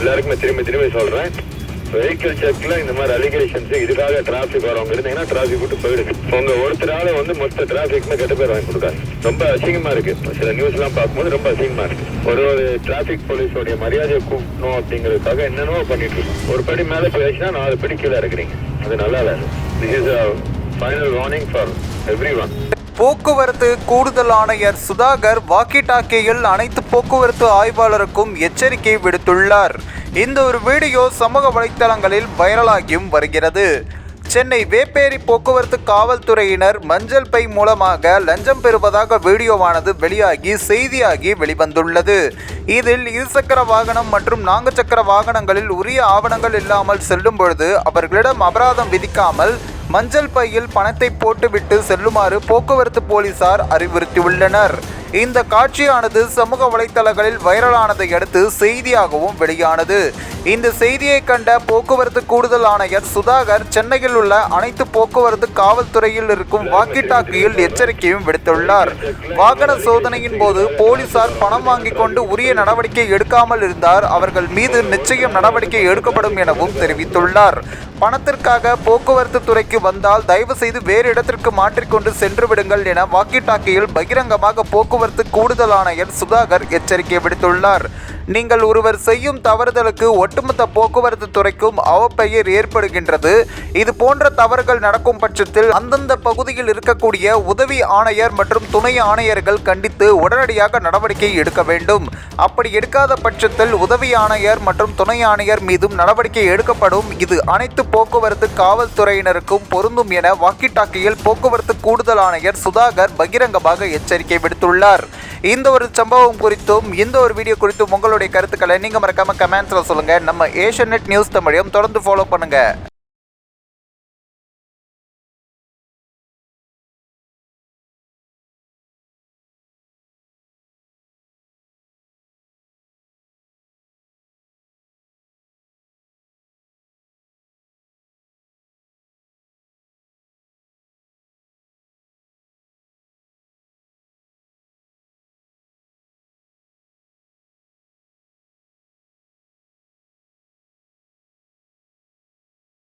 எல்லாருக்குமே திரும்பி திரும்பி சொல்றேன். வெஹிக்கிள் செக்ல இந்த மாதிரி அலிகேஷன்ஸ் இதுக்காக டிராபிக் வரவங்க இருந்தீங்கன்னா டிராபிக் விட்டு போயிடுங்க. உங்க ஒருத்தரால வந்து மொத்த டிராபிக்மே கெட்ட பேர் வாங்கி கொடுக்காது ரொம்ப அசிங்கமா இருக்கு. சில நியூஸ் எல்லாம் பார்க்கும்போது ரொம்ப அசிங்கமா இருக்கு. ஒரு ஒரு டிராபிக் போலீஸோடைய மரியாதையை கூட்டணும் அப்படிங்கிறதுக்காக என்னென்னவோ பண்ணிட்டு இருக்கோம். ஒரு படி மேல போயிடுச்சுன்னா நாலு படி கீழே இருக்கிறீங்க அது நல்லா இல்லை this is final warning for everyone போக்குவரத்து கூடுதல் ஆணையர் சுதாகர் வாக்கி டாக்கியில் அனைத்து போக்குவரத்து ஆய்வாளருக்கும் எச்சரிக்கை விடுத்துள்ளார். இந்த ஒரு வீடியோ சமூக வலைத்தளங்களில் வைரலாகியும் வருகிறது. சென்னை வேப்பேரி போக்குவரத்து காவல்துறையினர் மஞ்சள் பை மூலமாக லஞ்சம் பெறுவதாக வீடியோவானது வெளியாகி செய்தியாகி வெளிவந்துள்ளது. இதில் இருசக்கர வாகனம் மற்றும் நான்கு சக்கர வாகனங்களில் உரிய ஆவணங்கள் இல்லாமல் செல்லும் பொழுது அவர்களிடம் அபராதம் விதிக்காமல் மஞ்சள் பையில் பணத்தை போட்டுவிட்டு செல்லுமாறு போக்குவரத்து போலீசார் அறிவுறுத்தியுள்ளனர். இந்த காட்சியானது சமூக வலைத்தளங்களில் வைரலானதை அடுத்து செய்தியாகவும் வெளியானது. இந்த செய்தியை கண்ட போக்குவரத்து கூடுதல் ஆணையர் சுதாகர் சென்னையில் உள்ள அனைத்து போக்குவரத்து காவல்துறையில் இருக்கும் வாக்கி டாக்கியில் எச்சரிக்கையும் விடுத்துள்ளார். வாகன சோதனையின் போது போலீசார் பணம் வாங்கிக் கொண்டு உரிய நடவடிக்கை எடுக்காமல் இருந்தார். அவர்கள் மீது நிச்சயம் நடவடிக்கை எடுக்கப்படும் எனவும் தெரிவித்துள்ளார். பணத்திற்காக போக்குவரத்து துறைக்கு வந்தால் தயவு செய்து வேறு இடத்திற்கு மாற்றிக்கொண்டு சென்று விடுங்கள் என வாக்கி டாக்கியில் பகிரங்கமாக போக்குவரத்து கூடுதல் ஆணையர் சுதாகர் எச்சரிக்கை விடுத்துள்ளார். நீங்கள் ஒருவர் செய்யும் தவறுதலுக்கு ஒட்டுமொத்த போக்குவரத்து துறைக்கும் அவப்பெயர் ஏற்படுகின்றது. இது போன்ற தவறுகள் நடக்கும் பட்சத்தில் அந்தந்த பகுதியில் இருக்கக்கூடிய உதவி ஆணையர் மற்றும் துணை ஆணையர்கள் கண்டித்து உடனடியாக நடவடிக்கை எடுக்க வேண்டும். அப்படி எடுக்காத பட்சத்தில் உதவி ஆணையர் மற்றும் துணை ஆணையர் மீதும் நடவடிக்கை எடுக்கப்படும். இது அனைத்து போக்குவரத்து காவல்துறையினருக்கும் பொருந்தும் என வாக்கி டாக்கியில் போக்குவரத்து கூடுதல் ஆணையர் சுதாகர் பகிரங்கமாக எச்சரிக்கை விடுத்துள்ளார். இந்த ஒரு சம்பவம் குறித்தும் இந்த ஒரு வீடியோ குறித்தும் உங்களுடைய கருத்துக்களை நீங்கள் மறக்காமல் கமெண்ட்ஸில் சொல்லுங்கள் நம்ம ஏஷியன் நெட் நியூஸ் தமிழையும் தொடர்ந்து ஃபாலோ பண்ணுங்கள்